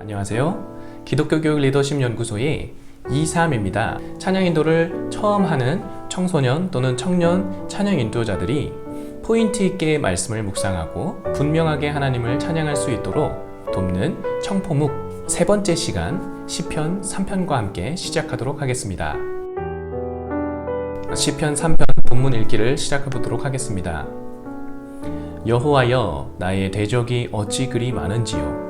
안녕하세요. 기독교 교육 리더십 연구소의 이삼입니다. 찬양 인도를 처음 하는 청소년 또는 청년 찬양 인도자들이 포인트 있게 말씀을 묵상하고 분명하게 하나님을 찬양할 수 있도록 돕는 청포묵 세 번째 시간 시편 3편과 함께 시작하도록 하겠습니다. 시편 3편 본문 읽기를 시작해 보도록 하겠습니다. 여호와여 나의 대적이 어찌 그리 많은지요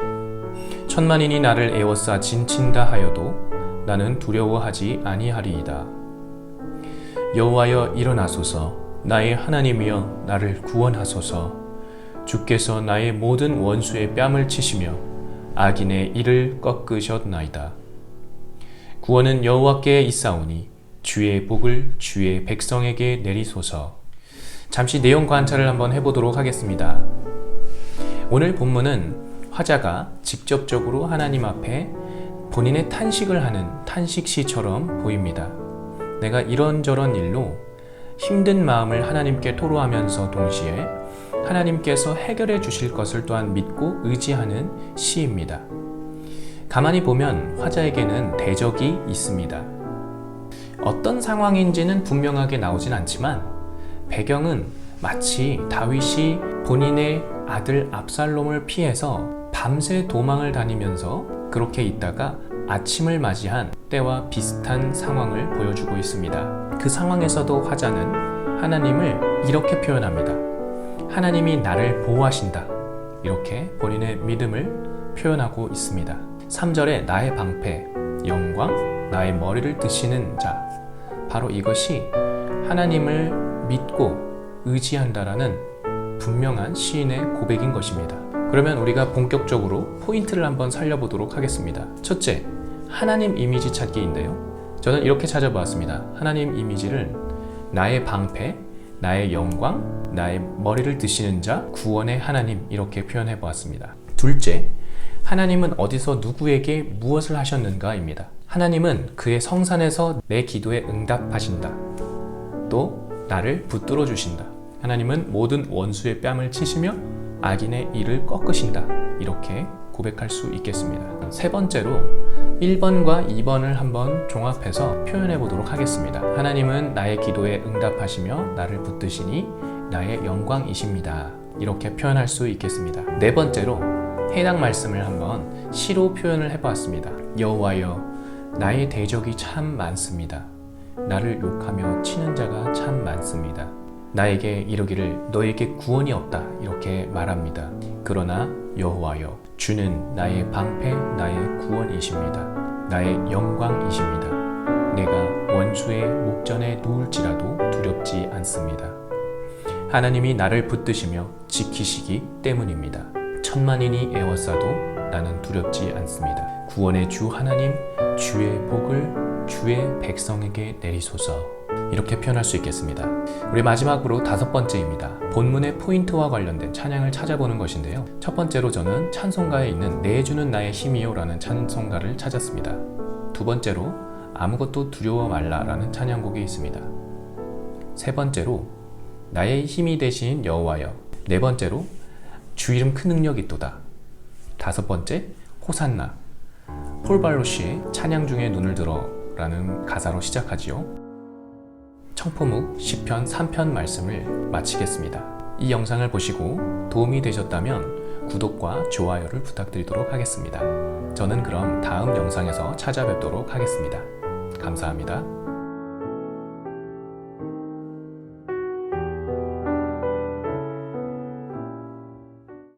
천만인이 나를 애워싸 진친다 하여도 나는 두려워하지 아니하리이다. 여호와여 일어나소서 나의 하나님이여 나를 구원하소서 주께서 나의 모든 원수의 뺨을 치시며 악인의 이를 꺾으셨나이다. 구원은 여호와께 있사오니 주의 복을 주의 백성에게 내리소서. 잠시 내용 관찰을 한번 해보도록 하겠습니다. 오늘 본문은 화자가 직접적으로 하나님 앞에 본인의 탄식을 하는 탄식시처럼 보입니다. 내가 이런저런 일로 힘든 마음을 하나님께 토로하면서 동시에 하나님께서 해결해 주실 것을 또한 믿고 의지하는 시입니다. 가만히 보면 화자에게는 대적이 있습니다. 어떤 상황인지는 분명하게 나오진 않지만 배경은 마치 다윗이 본인의 아들 압살롬을 피해서 밤새 도망을 다니면서 그렇게 있다가 아침을 맞이한 때와 비슷한 상황을 보여주고 있습니다. 그 상황에서도 화자는 하나님을 이렇게 표현합니다. 하나님이 나를 보호하신다. 이렇게 본인의 믿음을 표현하고 있습니다. 3절에 나의 방패, 영광, 나의 머리를 드시는 자. 바로 이것이 하나님을 믿고 의지한다라는 분명한 시인의 고백인 것입니다. 그러면 우리가 본격적으로 포인트를 한번 살려보도록 하겠습니다. 첫째, 하나님 이미지 찾기인데요. 저는 이렇게 찾아보았습니다. 하나님 이미지를 나의 방패, 나의 영광, 나의 머리를 드시는 자, 구원의 하나님 이렇게 표현해 보았습니다. 둘째, 하나님은 어디서 누구에게 무엇을 하셨는가입니다. 하나님은 그의 성산에서 내 기도에 응답하신다. 또 나를 붙들어 주신다. 하나님은 모든 원수의 뺨을 치시며 악인의 이를 꺾으신다. 이렇게 고백할 수 있겠습니다. 세 번째로 1번과 2번을 한번 종합해서 표현해 보도록 하겠습니다. 하나님은 나의 기도에 응답하시며 나를 붙드시니 나의 영광이십니다. 이렇게 표현할 수 있겠습니다. 네 번째로 해당 말씀을 한번 시로 표현을 해보았습니다. 여호와여 나의 대적이 참 많습니다. 나를 욕하며 치는 자가 참 많습니다. 나에게 이르기를 너에게 구원이 없다 이렇게 말합니다. 그러나 여호와여 주는 나의 방패 나의 구원이십니다. 나의 영광이십니다. 내가 원수의 목전에 누울지라도 두렵지 않습니다. 하나님이 나를 붙드시며 지키시기 때문입니다. 천만인이 애워싸도 나는 두렵지 않습니다. 구원의 주 하나님 주의 복을 주의 백성에게 내리소서. 이렇게 표현할 수 있겠습니다. 우리 마지막으로 다섯 번째입니다. 본문의 포인트와 관련된 찬양을 찾아보는 것인데요. 첫 번째로 저는 찬송가에 있는 내주는 나의 힘이요라는 찬송가를 찾았습니다. 두 번째로 아무것도 두려워 말라라는 찬양곡이 있습니다. 세 번째로 나의 힘이 되신 여호와여. 네 번째로 주 이름 큰 능력이 있도다. 다섯 번째 호산나. 폴 발로시의 찬양 중에 눈을 들어라는 가사로 시작하지요. 청포묵 10편 3편 말씀을 마치겠습니다. 이 영상을 보시고 도움이 되셨다면 구독과 좋아요를 부탁드리도록 하겠습니다. 저는 그럼 다음 영상에서 찾아뵙도록 하겠습니다. 감사합니다.